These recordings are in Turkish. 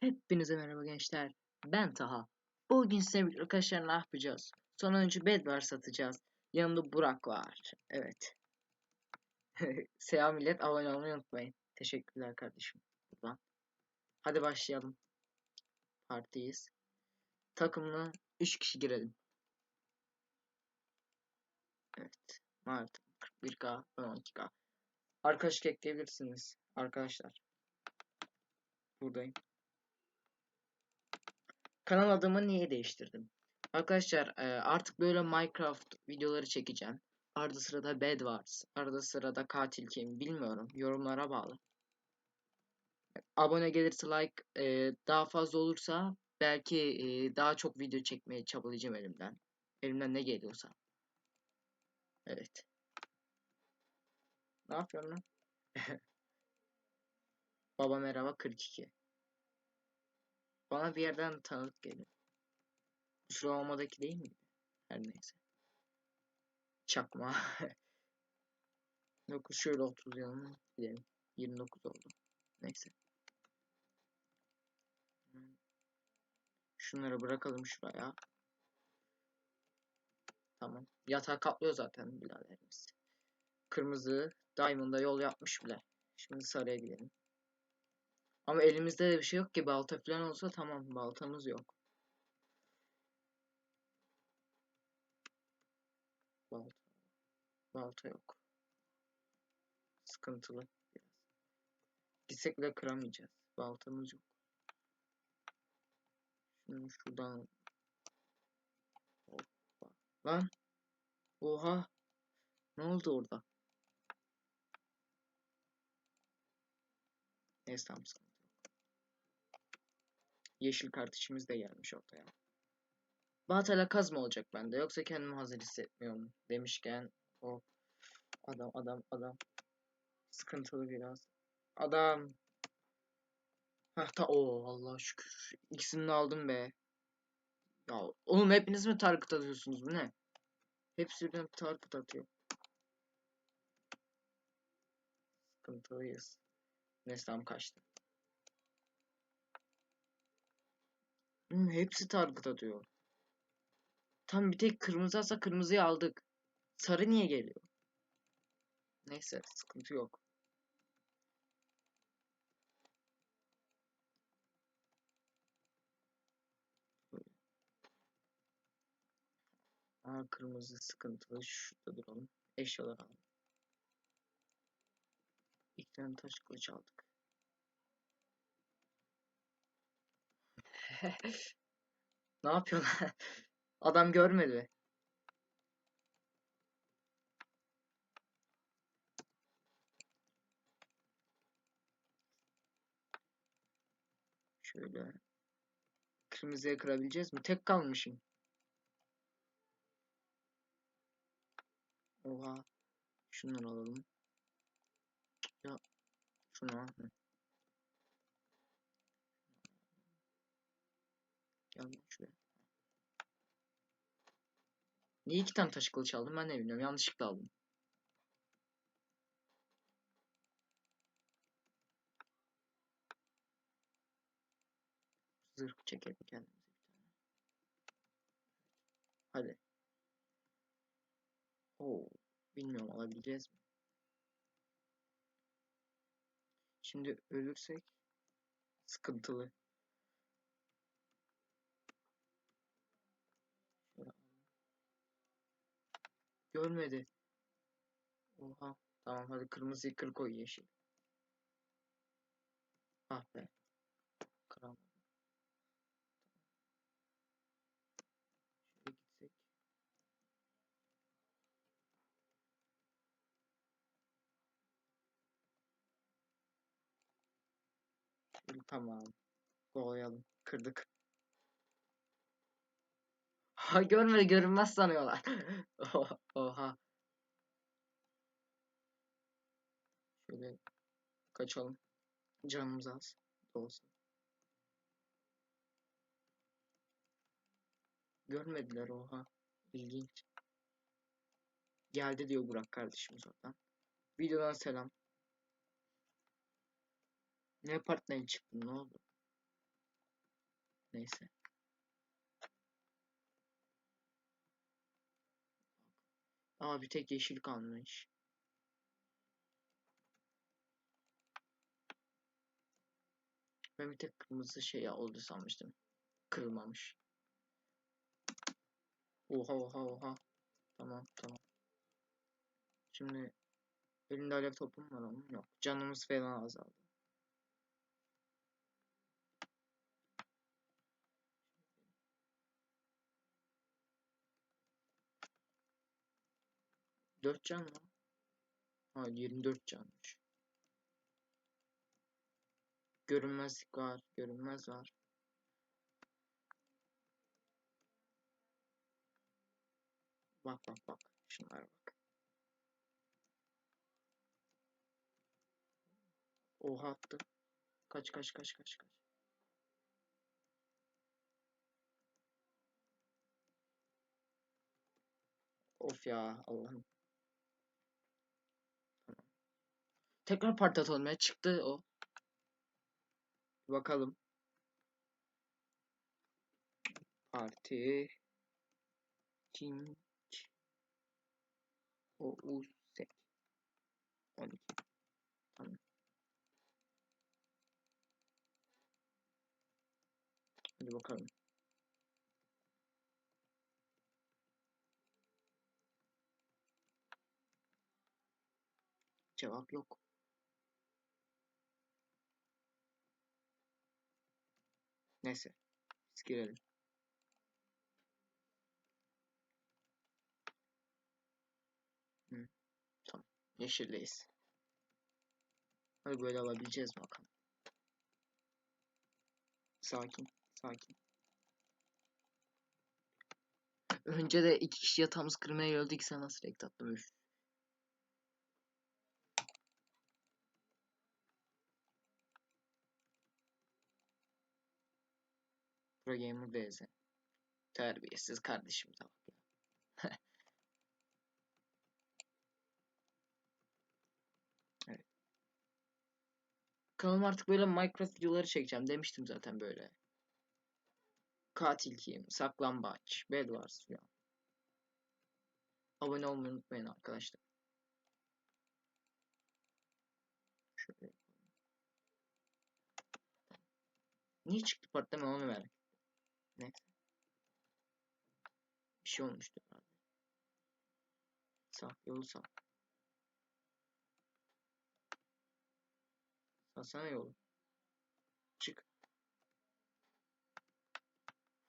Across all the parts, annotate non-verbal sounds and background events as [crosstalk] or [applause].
Hepinize merhaba gençler. Ben Taha. Bugün size arkadaşlar ne yapacağız? Sonuncu Bedwars satacağız. Yanımda Burak var. Evet. [laughs] Selam millet. Abone olmayı unutmayın. Teşekkürler kardeşim. Buradan. Hadi başlayalım. Partiyiz. Takımlı 3 kişi girelim. Evet. Mart 41k 12k. Arkadaşlık ekleyebilirsiniz. Arkadaşlar. Buradayım. Kanal adımı niye değiştirdim? Arkadaşlar e, artık böyle Minecraft videoları çekeceğim. Arada sırada Bed Wars, arada sırada Katil Kim bilmiyorum. Yorumlara bağlı. Abone gelirse like e, daha fazla olursa belki e, daha çok video çekmeye çabalayacağım elimden. Elimden ne geliyorsa. Evet. Ne yapıyorsun lan? [laughs] Baba merhaba 42. Bana bir yerden tanıdık geliyor. Şu olmadaki değil miydi? Her neyse. Çakma. [laughs] 9 şöyle 30 yanına gidelim. 29 oldu. Neyse. Şunları bırakalım şuraya. Tamam. Yatağı kaplıyor zaten biraderimiz. Kırmızı Diamond'a yol yapmış bile. Şimdi sarıya gidelim. Ama elimizde de bir şey yok ki balta falan olsa tamam baltamız yok. Balta. Balta yok. Sıkıntılı biraz. Gitsek bile kıramayacağız. Baltamız yok. Şunu şuradan Hoppa. Lan. Oha. Ne oldu orada? Neyse tamam Yeşil kardeşimiz de gelmiş ortaya. Baltayla kazma olacak bende. Yoksa kendimi hazır hissetmiyorum. Demişken o adam adam adam sıkıntılı biraz. Adam Heh ta o Allah şükür. İkisini de aldım be. Ya oğlum hepiniz mi target atıyorsunuz bu ne? Hepsi birden target atıyor. Sıkıntılıyız. Neyse tamam kaçtı. Hmm, hepsi target atıyor. Tam bir tek kırmızı alsa kırmızıyı aldık. Sarı niye geliyor? Neyse sıkıntı yok. Aa kırmızı sıkıntılı. Şurada duralım. Eşyalar alalım. İlk tane taş kılıç aldık. [laughs] ne yapıyorlar? Adam görmedi. Şöyle. Kırmızıya kırabileceğiz mi? Tek kalmışım. Oha. Şunları alalım. Ya. Şunu. Hı. Gel şuraya. Niye iki tane taş kılıç aldım ben de bilmiyorum. Yanlışlıkla aldım. Zırh çekelim kendimize bir tane. Hadi. Oo, bilmiyorum alabileceğiz mi? Şimdi ölürsek sıkıntılı. Görmedi. Oha. Tamam hadi kırmızıyı kır koy yeşil. Ah be. Kıramadım. Şöyle gitsek. Şöyle tamam. Kovalayalım. Kırdık. Görmedi görünmez sanıyorlar. [laughs] Oha. Şöyle kaçalım. Canımız az olsa. Görmediler oha. İlginç. Geldi diyor Burak kardeşimiz oradan. Videodan selam. Ne partneri çıktı ne oldu? Neyse. Aa bir tek yeşil kalmış. Ben bir tek kırmızı şey oldu sanmıştım. Kırılmamış. Oha oha oha. Tamam tamam. Şimdi elinde alev topum var ama yok. Canımız falan azaldı. Dört can mı? Ha 24 canmış. Görünmezlik var. Görünmez var. Bak bak bak. Şunlara bak. Oha attı. Kaç kaç kaç kaç kaç. Of ya Allah'ım. Tamam. Tekrar parti atalım. Çıktı o. Bakalım. Parti. Kim? O U S 12. Tamam. Hadi bakalım. Cevap yok. Neyse. Biz girelim. Hı. Tamam. Yeşildeyiz. Hadi böyle alabileceğiz bakalım. Sakin. Sakin. Önce de iki kişi yatağımız kırmaya geldi. İki sana nasıl renk attım. Üf. Pro Gamer BZ. Terbiyesiz kardeşim bak ya. [laughs] Kanalıma artık böyle Minecraft videoları çekeceğim demiştim zaten böyle. Katil kim, saklambaç, Bedwars falan. Abone olmayı unutmayın arkadaşlar. Şöyle. Niye çıktı patlama onu merak Neyse. Bir şey olmuştu herhalde. Sağ, yolu sağ. Sağsana yolu. Çık.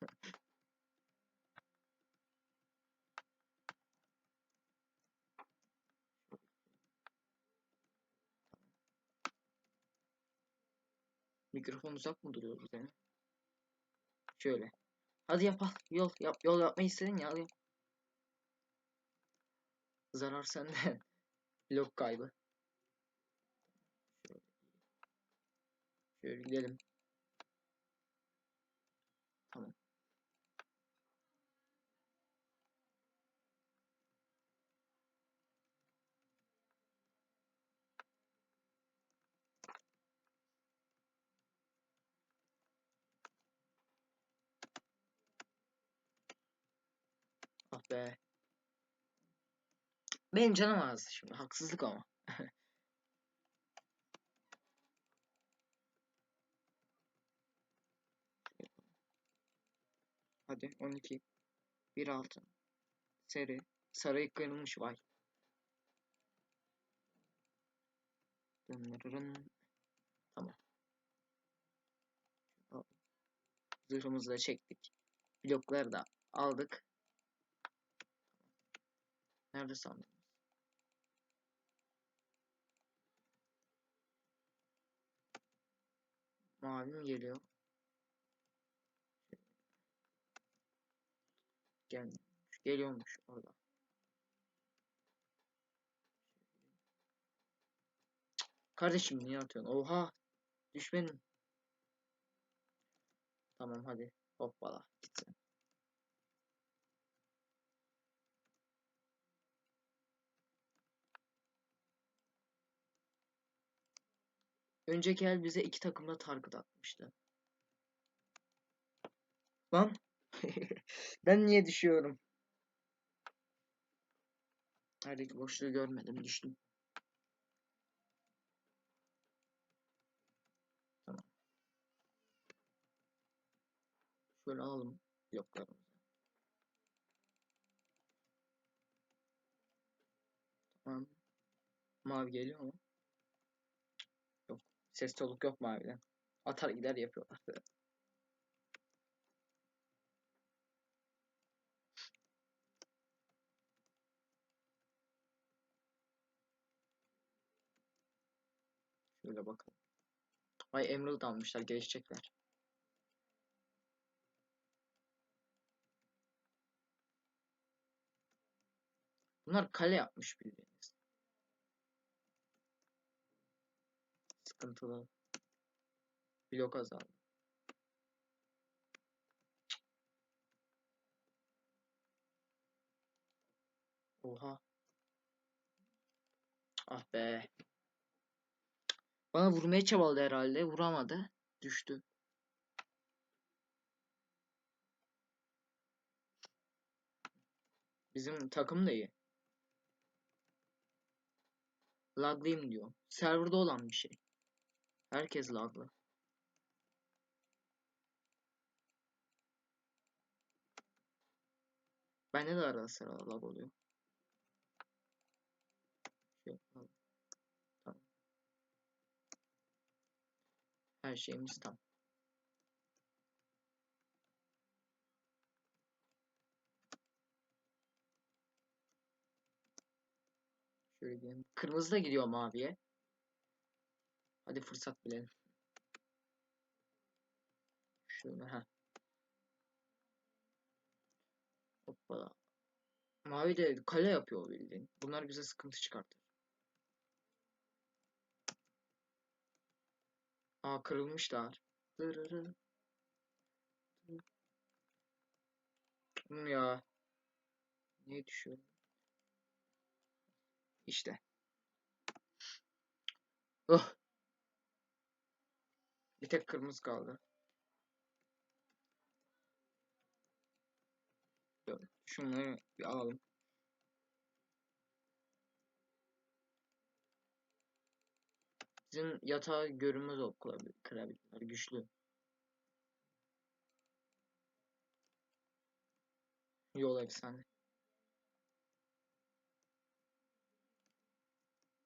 [laughs] Mikrofon uzak mı duruyor bize? Şöyle. Hadi yap al. Yol yap. Yol yapmayı istedin ya. Al yap. Zarar sende. [laughs] Blok kaybı. Şöyle gidelim. Tamam. Be. Benim canım ağzı şimdi. Haksızlık ama. [laughs] Hadi 12. 1 altın. Seri. Sarı kırılmış vay. Dınırırın. Tamam. Zırhımızı da çektik. Blokları da aldık. Nerede sandın? Mavi geliyor? Gelmiyor. Geliyormuş orada. Kardeşim niye atıyorsun? Oha! Düşmedim. Tamam hadi. Hoppala. Gitsin. Önceki el bize iki takımda target atmıştı. Lan. [laughs] ben niye düşüyorum? Hadi boşluğu görmedim düştüm. Tamam. Şöyle alalım bloklarımızı. Tamam. Mavi geliyor mu? Ses soluk yok maviden. Atar gider yapıyorlar. Şöyle bakalım. Ay Emerald almışlar gelişecekler. Bunlar kale yapmış bildiğiniz. Sıkıntılı. Blok azaldı. Oha. Ah be. Bana vurmaya çabaladı herhalde. Vuramadı. Düştü. Bizim takım da iyi. Laglıyım diyor. Serverda olan bir şey. Herkes laglı. Bende de arada sırada lag oluyor. Şey. Tamam. Her şeyimiz tam. Şöyle gidelim. Kırmızı da gidiyor maviye. Hadi fırsat bilelim. Şöyle ha. Hoppala. Mavi de kale yapıyor bildiğin. Bunlar bize sıkıntı çıkartır. Aa kırılmışlar. Dırırı. Hmm ya. Niye düşüyor? İşte. Oh. Bir tek kırmızı kaldı. Şunları bir alalım. Bizim yatağı görünmez ok kırabilirler. Güçlü. Yol efsane.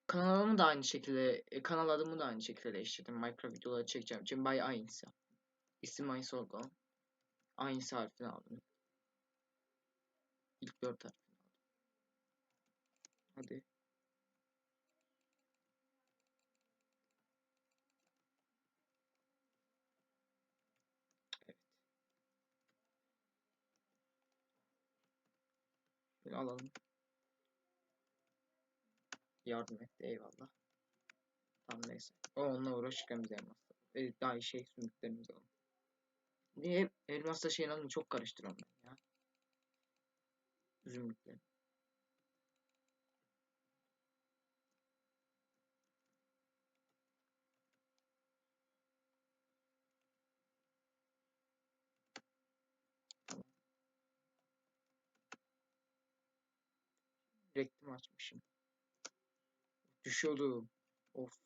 Kanalımı da aynı şekilde, e, kanal adımı da aynı şekilde değiştirdim. Minecraft videoları çekeceğim için bay aynısı. İsim aynısı oldu. Aynısı harfini aldım. İlk dört harfini aldım. Hadi. Evet. Böyle alalım. Yardım etti eyvallah. Tamam neyse. O onunla uğraşırken biz elmasla. E, daha iyi şey sümüklerimizi alalım. Niye elmasla şeyin adını çok karıştırıyorum ben ya. Zümrütleri. Reklam açmışım. Düşüyordu. Of.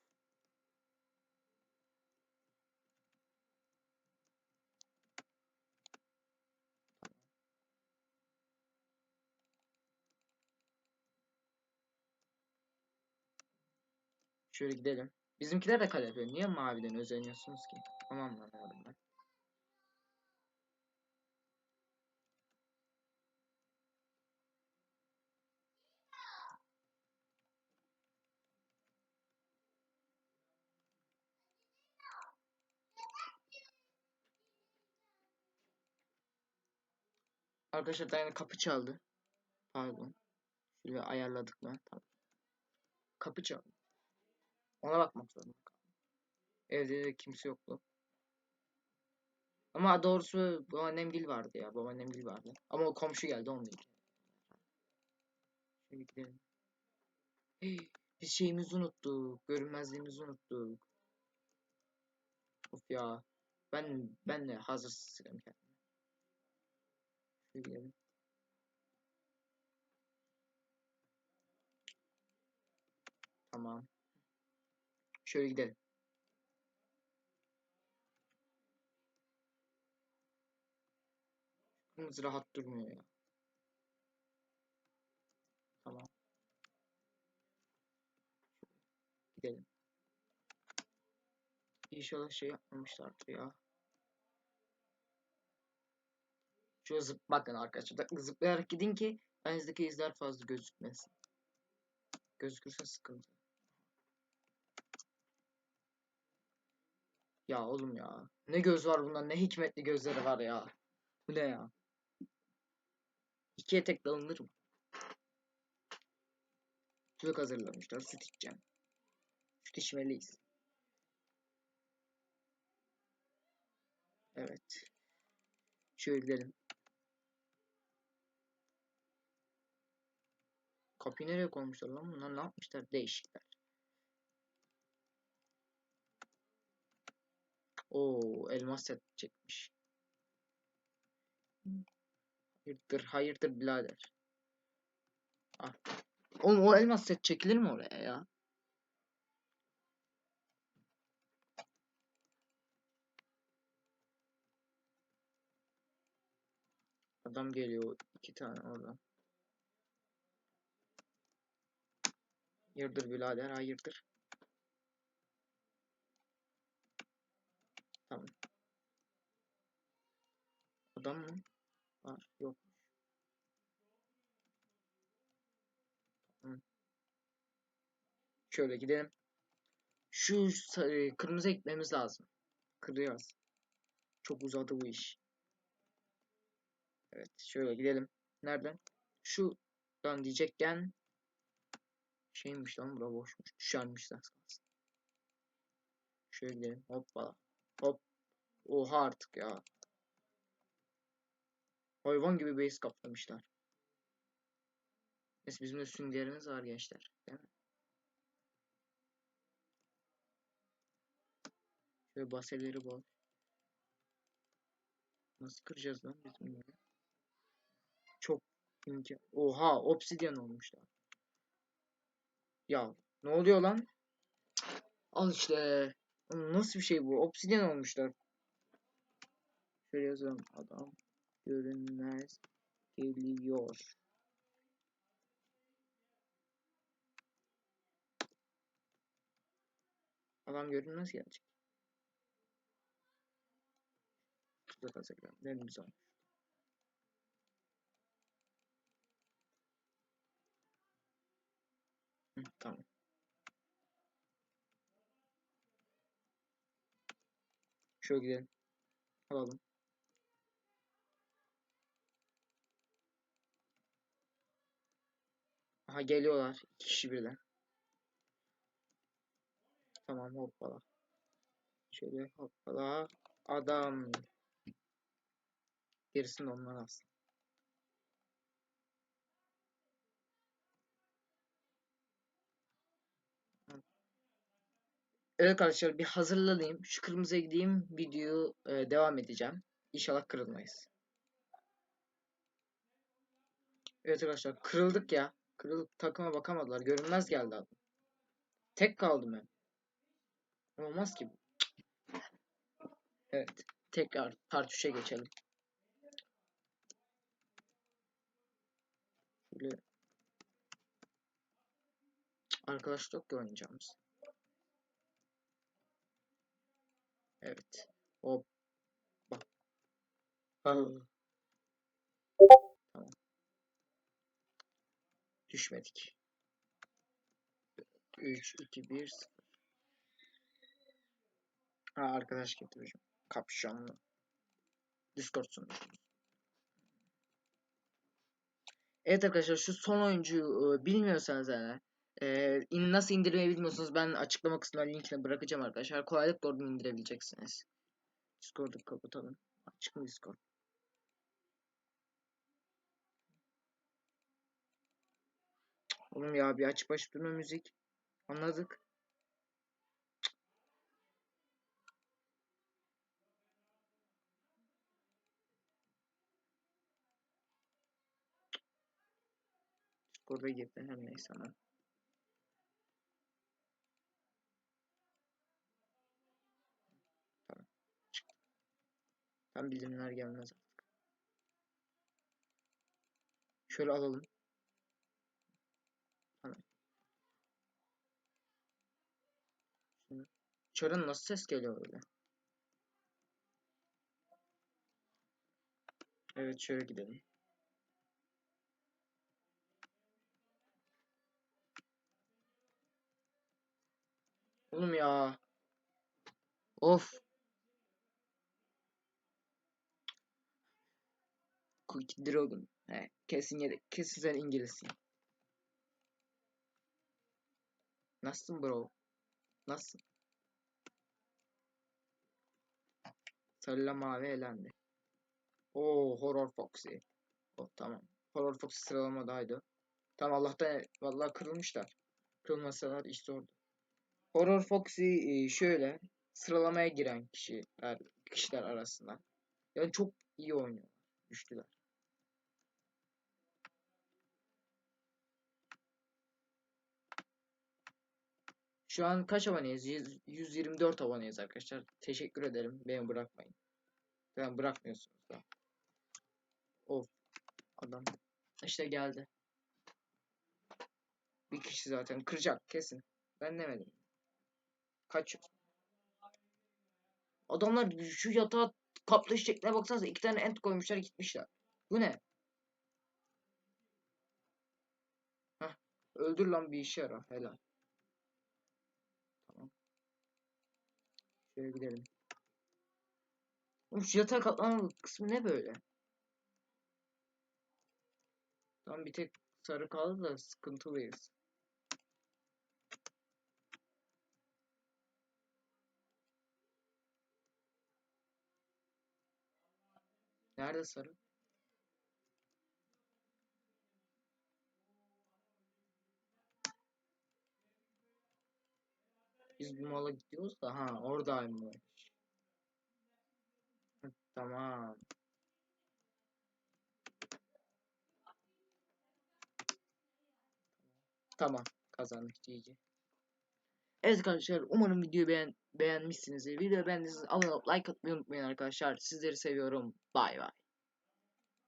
Şöyle gidelim. Bizimkiler de kale. Niye maviden özeniyorsunuz ki? Tamam anlamadım ben. Arkadaşlar yeni kapı çaldı. Pardon. Şöyle ayarladık mı? Tamam. Kapı çaldı. Ona bakmak zorunda. Evde de kimse yoktu. Ama doğrusu babaannemgil vardı ya. Babaannemgil vardı. Ama o komşu geldi onun değil. Şöyle gidelim. Hey, biz şeyimizi unuttuk. Görünmezliğimizi unuttuk. Of ya. Ben ben de hazır kendimi. Gidelim. Tamam. Şöyle gidelim. Kırmızı rahat durmuyor ya. Tamam. Gidelim. İnşallah şey yapmamışlardır ya. Şöyle zıp bakın arkadaşlar. Zıplayarak gidin ki elinizdeki izler fazla gözükmesin. Gözükürse sıkıntı. Ya oğlum ya. Ne göz var bundan ne hikmetli gözleri var ya. Bu ne ya? İki etek alınır mı? Çocuk hazırlamışlar. Süt içeceğim. Süt içmeliyiz. Evet. Şöyle gidelim. Kapıyı nereye koymuşlar lan? Bunlar ne yapmışlar? Değişikler. Oo, elmas set çekmiş. Hayırdır, hayırdır birader. Ah. Oğlum o elmas set çekilir mi oraya ya? Adam geliyor iki tane oradan. Hayırdır birader, hayırdır. Tamam. Adam mı? Var, yok. Şöyle gidelim. Şu sarı- kırmızı ekmemiz lazım. Kırıyoruz. Çok uzadı bu iş. Evet, şöyle gidelim. Nereden? Şuradan diyecekken şeymiş lan bura boşmuş. Düşermiş az. Şöyle gidelim. Hoppala. Hop. Oha artık ya. Hayvan gibi base kaplamışlar. Neyse bizim de süngerimiz var gençler. Değil mi? Şöyle baseleri bol. Nasıl kıracağız lan biz bunları? Çok imkan. Oha obsidyen olmuşlar. Ya ne oluyor lan? Al işte. Nasıl bir şey bu? Obsidyen olmuşlar. Şöyle yazalım. Adam görünmez geliyor. Adam görünmez gelecek. Tuzak hazırlayalım. Elimiz olmuş. Tamam. Şöyle gidelim. Alalım. Aha geliyorlar. İki kişi birden. Tamam hoppala. Şöyle hoppala. Adam. Gerisini onlar alsın. Evet arkadaşlar bir hazırlanayım. Şu kırmızıya gideyim. Videoyu e, devam edeceğim. İnşallah kırılmayız. Evet arkadaşlar kırıldık ya. Kırılık takıma bakamadılar. Görünmez geldi adam. Tek kaldım ben. Olmaz ki. Evet. Tekrar part 3'e geçelim. Şöyle arkadaşlıkla oynayacağımız. Evet. Hop. Bak. Tamam. Düşmedik. 3, 2, 1, 0. Ha arkadaş getireceğim. Kapşonlu. Discord sunucumuz. Evet arkadaşlar şu son oyuncuyu bilmiyorsanız eğer e, in- nasıl indirmeyi bilmiyorsanız ben açıklama kısmına linkini bırakacağım arkadaşlar. Kolaylıkla oradan indirebileceksiniz. Discord'u kapatalım. Açık mı Discord? Oğlum ya bir açık başlık durma müzik. Anladık. Discord'a girdi her neyse ama. Tam bildirimler gelmez. Şöyle alalım. Tamam. Çarın nasıl ses geliyor öyle? Evet şöyle gidelim. Oğlum ya. Of. Cookie Dragon. He, kesin yedek. Kesin sen İngilizsin. Nasılsın bro? Nasılsın? Sarıyla mavi elendi. Oo Horror Foxy. Oh tamam. Horror Foxy sıralamadaydı. Tamam Allah'tan vallahi kırılmışlar. Kırılmasalar iş zordu. Horror Foxy e, şöyle sıralamaya giren kişiler kişiler arasında. Yani çok iyi oynuyor. Düştüler. Şu an kaç aboneyiz? 100 124 aboneyiz arkadaşlar. Teşekkür ederim. Beni bırakmayın. Ben bırakmıyorsunuz da. Of. Adam. İşte geldi. Bir kişi zaten kıracak kesin. Ben demedim. Kaç? Adamlar şu yatağa kaplış şekline baksanıza iki tane ent koymuşlar gitmişler. Bu ne? Heh. Öldür lan bir işe yara. Helal. Şöyle gidelim. Oğlum şu yatağa kısmı ne böyle? Tam bir tek sarı kaldı da sıkıntılıyız. Nerede sarı? Biz bu mala gidiyoruz da ha oradaymış. Tamam. Tamam kazandık GG. Evet arkadaşlar umarım videoyu beğen beğenmişsinizdir. Videoyu beğendiyseniz abone olup like atmayı unutmayın arkadaşlar. Sizleri seviyorum. Bay bay.